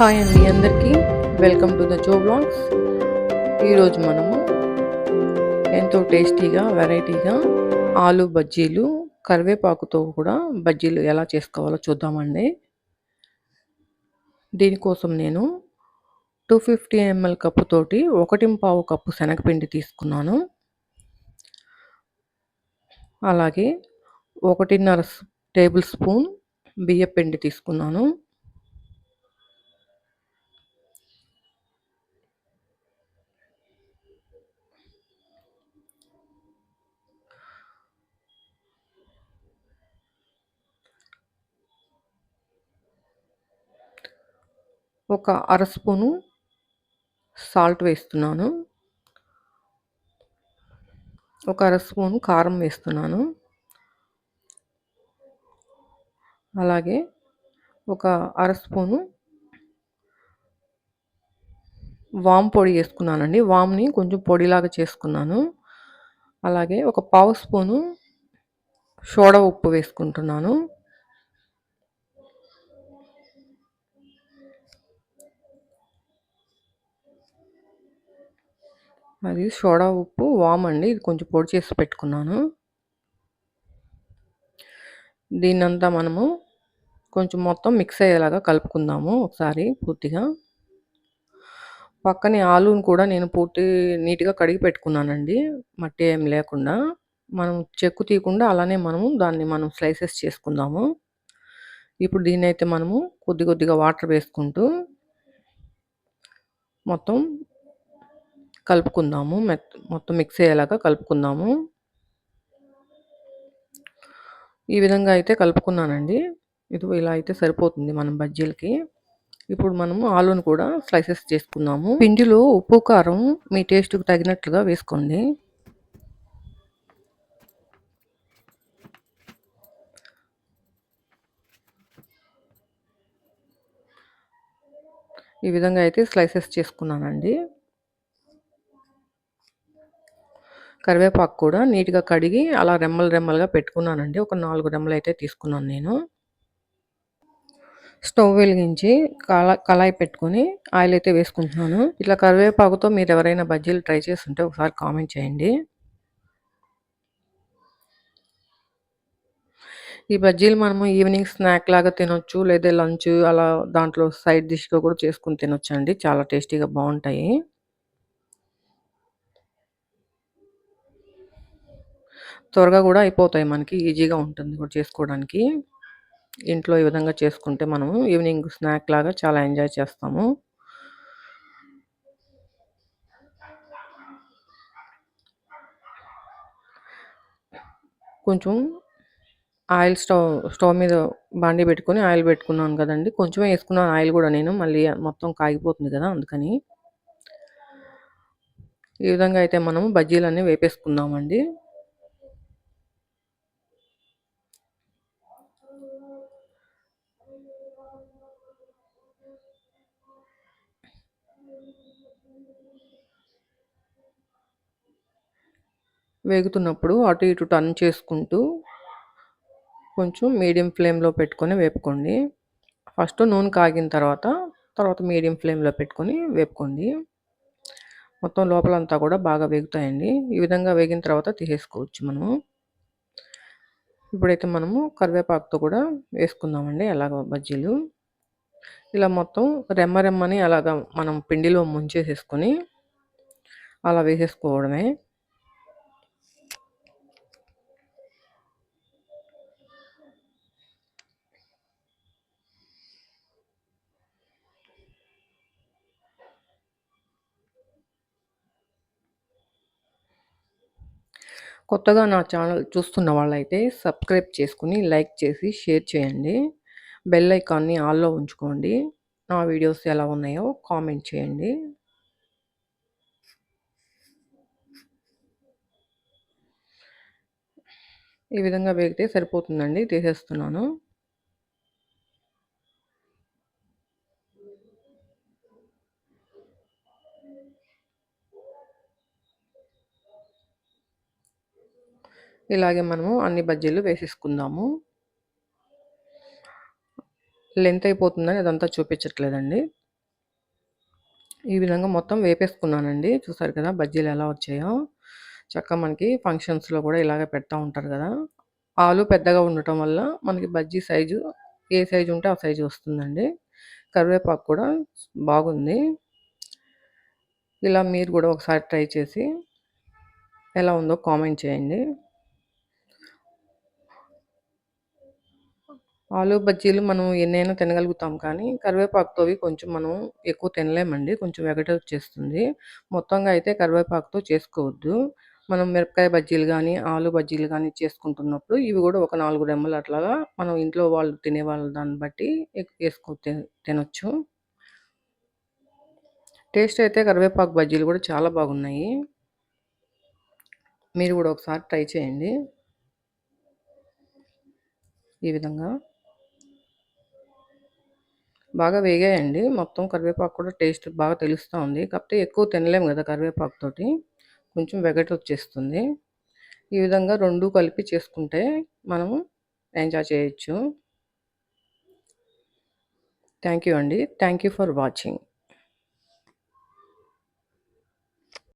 Hi అండి అందరికీ. Welcome to the Jo blogs. ఈరోజు మనము ఎంతో టేస్టీగా వెరైటీగా ఆలు బజ్జీలు కరివేపాకుతో కూడా బజ్జీలు ఎలా చేసుకోవాలో చూద్దామండి. దీనికోసం నేను టూ ఫిఫ్టీ ఎంఎల్ కప్పుతోటి ఒకటి పావు కప్పు శనగపిండి తీసుకున్నాను. అలాగే ఒకటిన్నర టేబుల్ స్పూన్ బియ్యపిండి తీసుకున్నాను. ఒక అర స్పూను సాల్ట్ వేస్తున్నాను. ఒక అర స్పూను కారం వేస్తున్నాను. అలాగే ఒక అర స్పూను వామ్ పొడి వేసుకున్నానండి వామ్ని కొంచెం పొడిలాగా చేసుకున్నాను. అలాగే ఒక పావు స్పూను సోడా ఉప్పు వేసుకుంటున్నాను. అది సోడా ఉప్పు వామ్ అండి. ఇది కొంచెం పొడి చేసి పెట్టుకున్నాను. దీన్నంతా మనము కొంచెం మొత్తం మిక్స్ అయ్యేలాగా కలుపుకుందాము ఒకసారి పూర్తిగా. పక్కనే ఆలూని కూడా నేను పూర్తి నీట్గా కడిగి పెట్టుకున్నానండి. మట్టి ఏం లేకుండా. మనం చెక్కు తీయకుండా అలానే మనము దాన్ని మనం స్లైసెస్ చేసుకుందాము. ఇప్పుడు దీన్ని అయితే మనము కొద్ది కొద్దిగా వాటర్ వేసుకుంటూ మొత్తం కలుపుకుందాము. మెత్ మొత్తం మిక్స్ అయ్యేలాగా కలుపుకుందాము. ఈ విధంగా అయితే కలుపుకున్నానండి. ఇది ఇలా అయితే సరిపోతుంది మనం బజ్జీలకి. ఇప్పుడు మనము ఆలూను కూడా స్లైసెస్ చేసుకుందాము. పిండిలో ఉప్పు కారం మీ టేస్ట్కి తగినట్లుగా వేసుకోండి. ఈ విధంగా అయితే స్లైసెస్ చేసుకున్నానండి. కరివేపాకు కూడా నీట్గా కడిగి అలా రెమ్మలు రెమ్మలుగా పెట్టుకున్నానండి. ఒక నాలుగు రెమ్మలు అయితే తీసుకున్నాను నేను. స్టవ్ వెలిగించి కళా కళాయి పెట్టుకొని ఆయిల్ అయితే వేసుకుంటున్నాను. ఇట్లా కరివేపాకుతో మీరు ఎవరైనా బజ్జీలు ట్రై చేస్తుంటే ఒకసారి కామెంట్ చేయండి. ఈ బజ్జీలు మనము ఈవినింగ్ స్నాక్ లాగా తినొచ్చు లేదా లంచ్ అలా దాంట్లో సైడ్ డిష్గా కూడా చేసుకుని తినొచ్చు అండి. చాలా టేస్టీగా బాగుంటాయి. త్వరగా కూడా అయిపోతాయి మనకి ఈజీగా ఉంటుంది కూడా చేసుకోవడానికి. ఇంట్లో ఈ విధంగా చేసుకుంటే మనము ఈవినింగ్ స్నాక్ లాగా చాలా ఎంజాయ్ చేస్తాము. కొంచెం ఆయిల్ స్టవ్ స్టవ్ మీద బాండి పెట్టుకొని ఆయిల్ పెట్టుకున్నాను కదండి. కొంచెమే వేసుకున్నాను ఆయిల్ కూడా నేను మళ్ళీ మొత్తం కాగిపోతుంది కదా అందుకని. ఈ విధంగా అయితే మనము బజ్జీలన్నీ వేపేసుకుందామండి. వేగుతున్నప్పుడు అటు ఇటు టర్న్ చేసుకుంటూ కొంచెం మీడియం ఫ్లేమ్లో పెట్టుకొని వేపుకోండి. ఫస్ట్ నూనె కాగిన తర్వాత తర్వాత మీడియం ఫ్లేమ్లో పెట్టుకొని వేపుకోండి. మొత్తం లోపలంతా కూడా బాగా వేగుతాయండి. ఈ విధంగా వేగిన తర్వాత తీసేసుకోవచ్చు మనము. ఇప్పుడైతే మనము కరివేపాకుతో కూడా వేసుకుందామండి ఎలాగో బజ్జీలు. ఇలా మొత్తం రెమ్మ రెమ్మని అలాగ మనం పిండిలో ముంచేసేసుకొని అలా వేసేసుకోవడమే. కొత్తగా నా ఛానల్ చూస్తున్న వాళ్ళైతే సబ్స్క్రైబ్ చేసుకుని లైక్ చేసి షేర్ చేయండి. బెల్ ఐకాన్ని ఆల్లో ఉంచుకోండి. నా వీడియోస్ ఎలా ఉన్నాయో కామెంట్ చేయండి. ఈ విధంగా వేగితే సరిపోతుందండి. తీసేస్తున్నాను. ఇలాగే మనము అన్ని బజ్జీలు వేసేసుకుందాము. లెంత్ అయిపోతుందని అదంతా చూపించట్లేదండి ఈ విధంగా మొత్తం వేపేసుకున్నానండి. చూసారు కదా! బజ్జీలు ఎలా వచ్చాయో. చక్కగా మనకి ఫంక్షన్స్‌లో కూడా ఇలాగే పెడతా ఉంటారు కదా! ఆలు పెద్దగా ఉండటం వల్ల మనకి బజ్జీ సైజు ఏ సైజు ఉంటే ఆ సైజు వస్తుందండి. కరివేపాకు కూడా బాగుంది. ఇలా మీరు కూడా ఒకసారి ట్రై చేసి ఎలా ఉందో కామెంట్ చేయండి. ఆలు బజ్జీలు మనం ఎన్నైనా తినగలుగుతాం కానీ, కరివేపాకుతోవి కొంచెం మనం ఎక్కువ తినలేమండి. కొంచెం వెగటొచ్చేస్తుంది. మొత్తంగా అయితే కరివేపాకుతో చేసుకోవద్దు. మనం మిరపకాయ బజ్జీలు కానీ ఆలు బజ్జీలు కానీ చేసుకుంటున్నప్పుడు ఇవి కూడా ఒక నాలుగు రెమ్మలు అట్లాగా మనం ఇంట్లో వాళ్ళు తినేవాళ్ళ దాన్ని బట్టి వేసుకో తినొచ్చు. టేస్ట్ అయితే కరివేపాకు బజ్జీలు కూడా చాలా బాగున్నాయి. మీరు కూడా ఒకసారి ట్రై చేయండి. ఈ విధంగా. బాగా వేగాయండి. మొత్తం కరివేపాకు కూడా టేస్ట్ బాగా తెలుస్తూ ఉంది. కాకపోతే ఎక్కువ తినలేము కదా కరివేపాకుతోటి. కొంచెం వెగటొచ్చేస్తుంది. ఈ విధంగా రెండు కలిపి చేసుకుంటే మనము ఎంజాయ్ చేయొచ్చు. థ్యాంక్ యూ అండి. Thank you for watching.